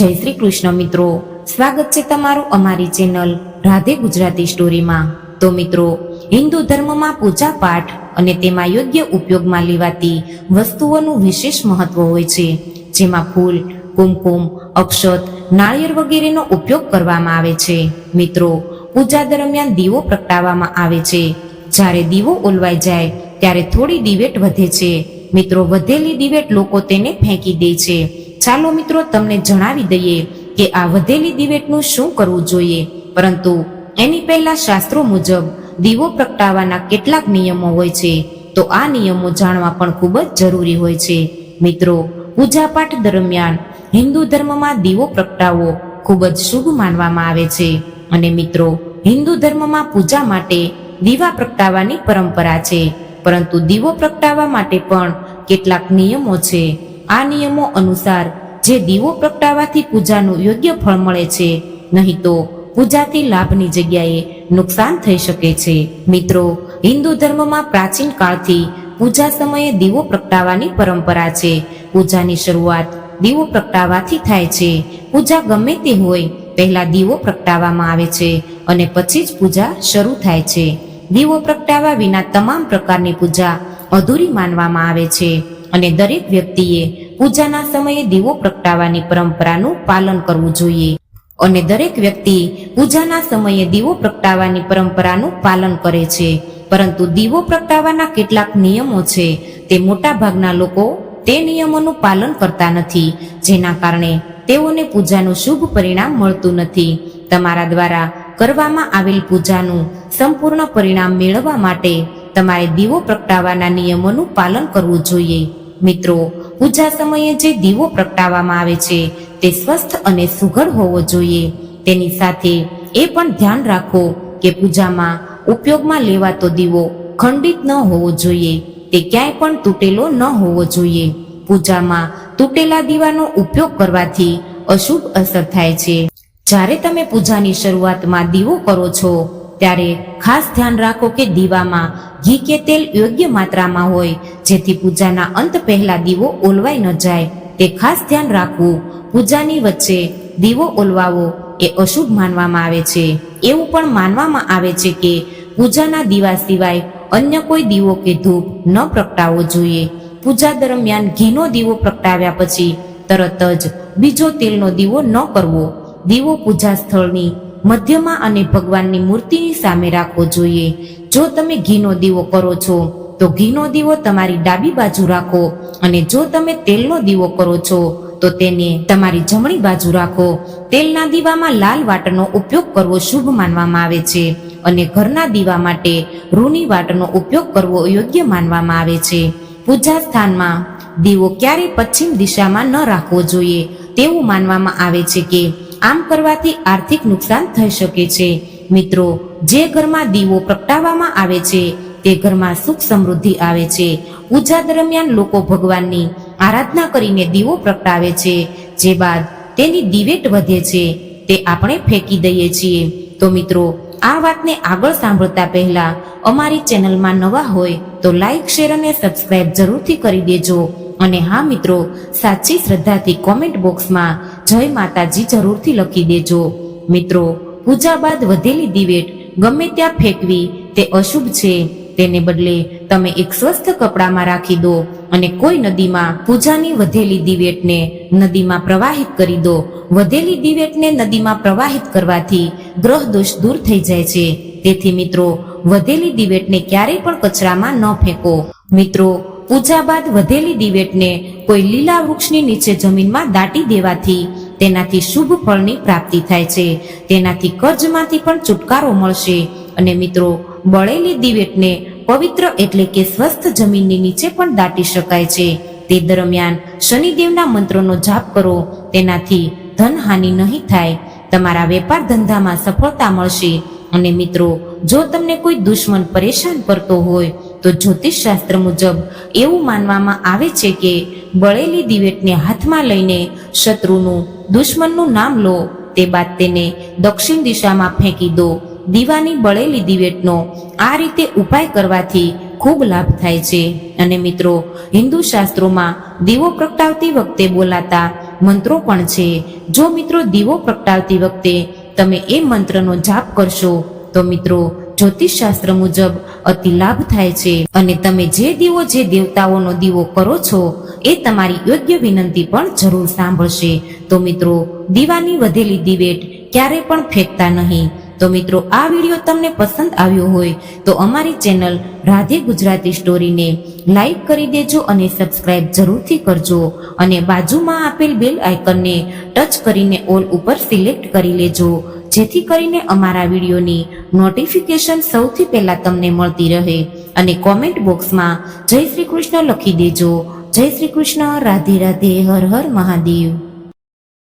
જય શ્રી કૃષ્ણ મિત્રો. સ્વાગત છે તમારું અમારી ચેનલ રાધે ગુજરાતી સ્ટોરીમાં. તો મિત્રો, હિન્દુ ધર્મમાં પૂજા પાઠ અને તેમાં યોગ્ય ઉપયોગમાં લેવાતી વસ્તુઓનું વિશેષ મહત્વ હોય છે. જેમાં ફૂલ, કુમકુમ, અક્ષત, નાળિયેર વગેરેનો ઉપયોગ કરવામાં આવે છે. મિત્રો, પૂજા દરમિયાન દીવો પ્રગટાવવામાં આવે છે. જ્યારે દીવો ઓલવાઈ જાય, ત્યારે થોડી દિવેટ વધે છે. મિત્રો, વધેલી દિવેટ લોકો તેને ફેંકી દે છે. ચાલો મિત્રો તમને જણાવી દઈએ કે આ વધેલી દિવેટનું શું કરવું જોઈએ. પરંતુ એની પહેલા શાસ્ત્રો મુજબ દીવો પ્રગટાવવાના કેટલાક નિયમો હોય છે. તો આ નિયમો જાણવા પણ ખૂબ જ જરૂરી હોય છે. મિત્રો, પૂજાપાઠ દરમિયાન હિન્દુ ધર્મમાં દીવો પ્રગટાવવો ખૂબ જ શુભ માનવામાં આવે છે. અને મિત્રો, હિન્દુ ધર્મમાં પૂજા માટે દીવા પ્રગટાવવાની પરંપરા છે. પરંતુ દીવો પ્રગટાવવા માટે પણ કેટલાક નિયમો છે. આ નિયમો અનુસાર જે દીવો પ્રગટાવવાથી પૂજાનું યોગ્ય ફળ મળે છે, નહીં તો પૂજાથી લાભની જગ્યાએ નુકસાન થઈ શકે છે. મિત્રો, હિન્દુ ધર્મમાં પ્રાચીન કાળથી પૂજા સમયે દીવો પ્રગટાવવાની પરંપરા છે. પૂજાની શરૂઆત દીવો પ્રગટાવવાથી થાય છે. પૂજા ગમે તે હોય, પહેલા દીવો પ્રગટાવવામાં આવે છે અને પછી જ પૂજા શરૂ થાય છે. દીવો પ્રગટાવવા વિના તમામ પ્રકારની પૂજા અધૂરી માનવામાં આવે છે. અને દરેક વ્યક્તિએ પૂજાના સમયે દીવો પ્રગટાવવાની પરંપરાનું પાલન કરવું જોઈએ. અને દરેક વ્યક્તિ પૂજાના સમયે દીવો પ્રગટાવવાની પરંપરાનું પાલન કરે છે. પરંતુ દીવો પ્રગટાવવાના કેટલાક નિયમો છે. તે મોટા ભાગના લોકો તે નિયમોનું પાલન કરતા નથી, જેના કારણે તેઓને પૂજાનું શુભ પરિણામ મળતું નથી. તમારા દ્વારા કરવામાં આવેલ પૂજાનું સંપૂર્ણ પરિણામ મેળવવા માટે તમારે દીવો પ્રગટાવવાના નિયમોનું પાલન કરવું જોઈએ. મિત્રો, પૂજા સમયે જે દીવો પ્રગટાવવામાં આવે છે, તે સ્વસ્થ અને સુઘડ હોવો જોઈએ. તેની સાથે એ પણ ધ્યાન રાખો કે પૂજામાં ઉપયોગમાં લેવાતો દીવો ખંડિત ન હોવો જોઈએ. તે ક્યાંય પણ તૂટેલો ન હોવો જોઈએ. પૂજામાં તૂટેલા દીવાનો ઉપયોગ કરવાથી અશુભ અસર થાય છે. જ્યારે તમે પૂજાની શરૂઆતમાં દીવો કરો છો ત્યારે ખાસ ધ્યાન રાખો કે દીવામાં ઘી કે તેલ યોગ્ય માત્રામાં હોય, જેથી પૂજાના અંત પહેલા દીવો ઓલવાઈ ન જાય. તે ખાસ ધ્યાન રાખવું. પૂજાની વચ્ચે દીવો ઓલવાવો એ અશુભ માનવામાં આવે છે. એવું પણ માનવામાં આવે છે કે પૂજાના દીવા સિવાય અન્ય કોઈ દીવો કે ધૂપ ન પ્રગટાવવો જોઈએ. પૂજા દરમિયાન ઘીનો દીવો પ્રગટાવ્યા પછી તરત જ બીજો તેલનો દીવો ન કરવો. દીવો પૂજા સ્થળની મધ્યમાં અને ભગવાનની મૂર્તિની સામે રાખવો જોઈએ. જો તમે ઘીનો દીવો કરો છો, તો ઘીનો દીવો તમારી ડાબી બાજુ રાખો અને જો તમે તેલનો દીવો કરો છો, તો તેને તમારી જમણી બાજુ રાખો. તેલના દીવામાં લાલ વાટનો ઉપયોગ કરવો શુભ માનવામાં આવે છે અને ઘરના દીવા માટે રૂની વાટનો ઉપયોગ કરવો યોગ્ય માનવામાં આવે છે. પૂજા સ્થાનમાં દીવો ક્યારેય પશ્ચિમ દિશામાં ન રાખવો જોઈએ, તેવું માનવામાં આવે છે કે આમ કરવાથી આર્થિક નુકસાન થઈ શકે છે. મિત્રો, જે ઘરમાં દીવો પ્રગટાવવામાં આવે છે, તે ઘરમાં સુખ સમૃદ્ધિ આવે છે. પૂજા દરમિયાન લોકો ભગવાનની આરાધના કરીને દીવો પ્રગટાવે છે. જે બાદ તેની દિવેટ વધે છે, તે આપણે ફેંકી દઈએ છીએ. તો મિત્રો, આ વાતને આગળ સાંભળતા પહેલા અમારી ચેનલમાં નવા હોય તો લાઈક, શેર અને સબસ્ક્રાઇબ જરૂરથી કરી દેજો. અને હા મિત્રો, સાચી શ્રદ્ધાથી કોમેન્ટ બોક્સમાં જય માતાજી જરૂરથી લખી દેજો. મિત્રો, પૂજા બાદ વધેલી દિવેટ ગમે ત્યાં ફેંકવી તે અશુભ છે. તેને બદલે તમે એક સ્વસ્થ કપડામાં રાખી દો અને કોઈ નદીમાં પૂજાની વધેલી દિવેટને નદીમાં પ્રવાહિત કરી દો. વધેલી દિવેટને નદીમાં પ્રવાહિત કરવાથી ગ્રહ દોષ દૂર થઈ જાય છે. તેથી મિત્રો, વધેલી દિવેટને ક્યારેય પણ કચરામાં ન ફેંકો. મિત્રો પૂજા બાદ વધેલી દિવેટને કોઈ લીલા વૃક્ષની નીચે જમીનમાં દાટી દેવાથી તેનાથી શુભ ફળની પ્રાપ્તિ થાય છે. તેનાથી કર્જમાંથી પણ છુટકારો મળશે. અને મિત્રો, બળેલી દિવેટને પવિત્ર એટલે કે સ્વસ્થ જમીનની નીચે પણ દાટી શકાય છે. તે દરમિયાન શનિદેવના મંત્રોનો જાપ કરો. તેનાથી ધનહાનિ નહીં થાય. તમારા વેપાર ધંધામાં સફળતા મળશે. અને મિત્રો, જો તમને કોઈ દુશ્મન પરેશાન કરતો હોય તો જ્યોતિષ શાસ્ત્ર મુજબ એવું માનવામાં આવે છે કે બળેલી દિવેટને હાથમાં લઈને શત્રુનું, દુશ્મનનું નામ લો, તે બાદ તેને દક્ષિણ દિશામાં ફેંકી દો. દીવાની બળેલી દિવેટનો આ રીતે ઉપાય કરવાથી ખૂબ લાભ થાય છે. અને મિત્રો, હિન્દુ શાસ્ત્રોમાં દીવો પ્રગટાવતી વખતે બોલાતા મંત્રો પણ છે. જો મિત્રો દીવો પ્રગટાવતી વખતે તમે એ મંત્રનો જાપ કરશો, તો મિત્રો જ્યોતિષ શાસ્ત્ર મુજબ અતિ લાભ થાય છે. અને તમે જે દીવો જે દેવતાઓનો દીવો કરો છો, એ તમારી યોગ્ય વિનંતી પણ જરૂર સાંભળશે. તો મિત્રો, દીવાની વધેલી દિવેટ ક્યારે પણ ફેંકતા નહીં. તો મિત્રો, આ વીડિયો તમને પસંદ આવ્યો હોય તો અમારી ચેનલ રાધે ગુજરાતી સ્ટોરીને લાઈક કરી દેજો અને સબસ્ક્રાઇબ જરૂરથી કરજો અને બાજુમાં આપેલ બેલ આઇકનને ટચ કરીને ઓલ ઉપર સિલેક્ટ કરી લેજો, જેથી કરીને અમારા વિડીયોની નોટિફિકેશન સૌથી પહેલા તમને મળતી રહે અને કોમેન્ટ બોક્સમાં જય શ્રી કૃષ્ણ લખી દેજો. જય શ્રી કૃષ્ણ, રાધે રાધે, હર હર મહાદેવ.